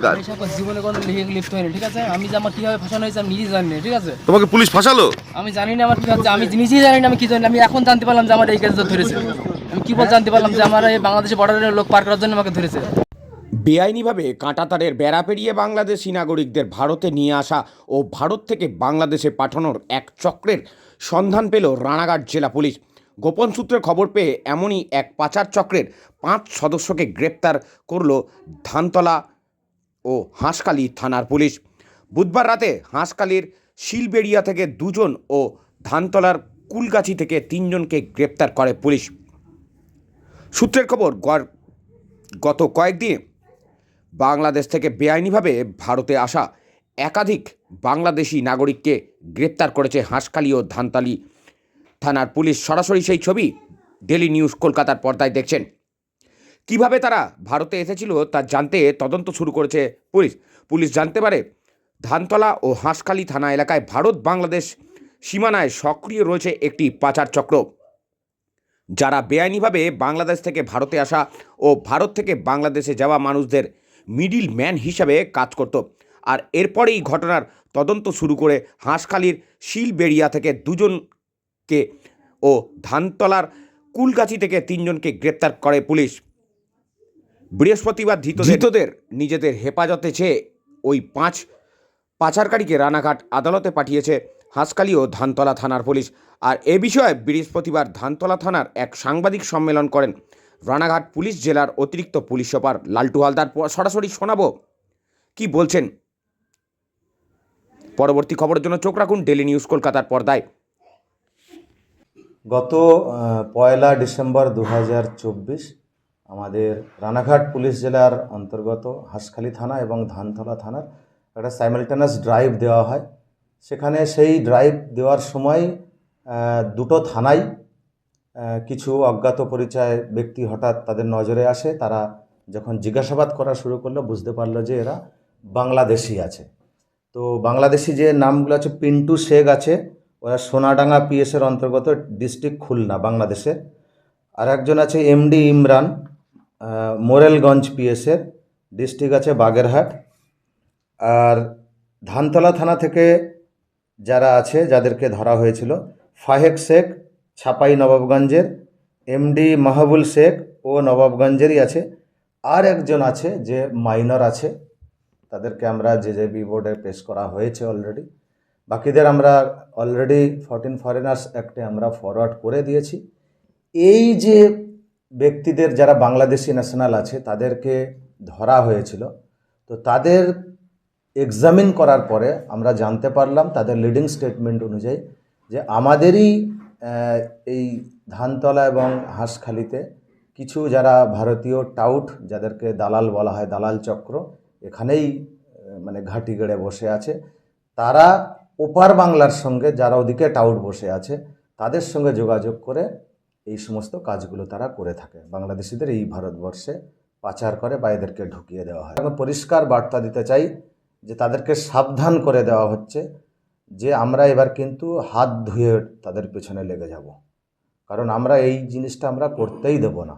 জীবনে কোনো লিপ্ত হয়নি ঠিক আছে? আমি যে আমার কীভাবে ফাঁসানো হয়েছে আমি নিজেই জানি না ঠিক আছে? তোমাকে পুলিশ ফাঁসালো? আমি জানি না আমার কি হচ্ছে আমি নিজেই জানি না আমি কি জানি আমি এখন জানতে পারলাম যে আমার এই কাজটা ধরেছে। আমি কি বল জানতে পারলাম যে আমার এই বাংলাদেশে বর্ডারের লোক পার করার জন্য আমাকে ধরেছে? বেআইনিভাবে কাঁটাতারের বেড়া পেরিয়ে বাংলাদেশি নাগরিকদের ভারতে নিয়ে আসা ও ভারত থেকে বাংলাদেশে পাঠানোর এক চক্রের সন্ধান পেল রানাঘাট জেলা পুলিশ। গোপন সূত্রে খবর পেয়ে এমনই এক পাচার চক্রের পাঁচ সদস্যকে গ্রেপ্তার করল ধানতলা ও হাঁসকালি থানার পুলিশ। বুধবার রাতে হাঁসকালির শিলবেড়িয়া থেকে দুজন ও ধানতলার কুলগাছি থেকে তিনজনকে গ্রেপ্তার করে পুলিশ। সূত্রের খবর গত কয়েকদিনে বাংলাদেশ থেকে বেআইনিভাবে ভারতে আসা একাধিক বাংলাদেশি নাগরিককে গ্রেপ্তার করেছে হাঁসখালি ও ধানতালি থানার পুলিশ। সরাসরি সেই ছবি ডেলি নিউজ কলকাতার পর্দায় দেখছেন। কীভাবে তারা ভারতে এসেছিল তা জানতে তদন্ত শুরু করেছে পুলিশ। পুলিশ জানতে পারে, ধানতলা ও হাঁসখালি থানা এলাকায় ভারত বাংলাদেশ সীমানায় সক্রিয় রয়েছে একটি পাচার চক্র। যারা বেআইনিভাবে বাংলাদেশ থেকে ভারতে আসা ও ভারত থেকে বাংলাদেশে যাওয়া মানুষদের মিডিল ম্যান হিসাবে কাজ করত। আর এরপরেই ঘটনার তদন্ত শুরু করে হাঁসখালির শিলবেড়িয়া থেকে দুজনকে ও ধানতলার কুলগাছি থেকে তিনজনকে গ্রেপ্তার করে পুলিশ। বৃহস্পতিবার ধৃত ধৃতদের নিজেদের হেফাজতে চেয়ে ওই পাঁচ পাচারকারীকে রানাঘাট আদালতে পাঠিয়েছে হাঁসখালি ও ধানতলা থানার পুলিশ। আর এ বিষয়ে বৃহস্পতিবার ধানতলা থানার এক সাংবাদিক সম্মেলন করেন রানাঘাট পুলিশ জেলার অতিরিক্ত পুলিশ সুপার লালটু হালদার। সরাসরি শোনাবো কি বলছেন। পরবর্তী খবরের জন্য চোখ রাখুন ডেলি নিউজ কলকাতার পর্দায়। গত পয়লা ডিসেম্বর দু হাজার চব্বিশ আমাদের রানাঘাট পুলিশ জেলার অন্তর্গত হাঁসখালি থানা এবং ধানতলা থানার একটা সাইমালটেনাস ড্রাইভ দেওয়া হয়। সেখানে সেই ড্রাইভ দেওয়ার সময় দুটো থানায় কিছু অজ্ঞাত পরিচয় ব্যক্তি হঠাৎ তাদের নজরে আসে। তারা যখন জিজ্ঞাসাবাদ করা শুরু করল, বুঝতে পারল যে এরা বাংলাদেশি আছে। তো বাংলাদেশি যে নামগুলো আছে, পিন্টু শেখ আছে, ওরা সোনাডাঙ্গা পিএসের অন্তর্গত ডিস্ট্রিক্ট খুলনা, বাংলাদেশের। আর একজন আছে এমডি ইমরান মোরেলগঞ্জ পিএসের, ডিস্ট্রিক্ট আছে বাগেরহাট। আর ধানতলা থানা থেকে যারা আছে, যাদেরকে ধরা হয়েছিল, ফাহেক শেখ, ছাপাই নবাবগঞ্জের, এমডি মাহবুল শেখ ও নবাবগঞ্জেরই আছে। আর একজন আছে যে মাইনর আছে, তাদেরকে আমরা যে যে বি বোর্ডে পেশ করা হয়েছে অলরেডি বাকিদের আমরা অলরেডি ফরটিন ফরেনার্স অ্যাক্টে আমরা ফরওয়ার্ড করে দিয়েছি। এই যে ব্যক্তিদের যারা বাংলাদেশি ন্যাশনাল আছে, তাদেরকে ধরা হয়েছিল। তো তাদের এক্সামিন করার পরে আমরা জানতে পারলাম, তাদের লিডিং স্টেটমেন্ট অনুযায়ী যে আমাদেরই এই ধানতলা এবং হাঁসখালিতে কিছু যারা ভারতীয় টাউট যাদেরকে দালাল বলা হয়, দালাল চক্র, এখানেই মানে ঘাঁটি গেড়ে বসে আছে। তারা ওপার বাংলার সঙ্গে, যারা ওদিকে টাউট বসে আছে, তাদের সঙ্গে যোগাযোগ করে এই সমস্ত কাজগুলো তারা করে থাকে। বাংলাদেশিদের এই ভারতবর্ষে পাচার করে বা এদেরকে ঢুকিয়ে দেওয়া হয়। এখন পরিষ্কার বার্তা দিতে চাই যে তাদেরকে সাবধান করে দেওয়া হচ্ছে যে আমরা এবার কিন্তু হাত ধুয়ে তাদের পেছনে লেগে যাব। কারণ আমরা এই জিনিসটা আমরা করতেই দেব না।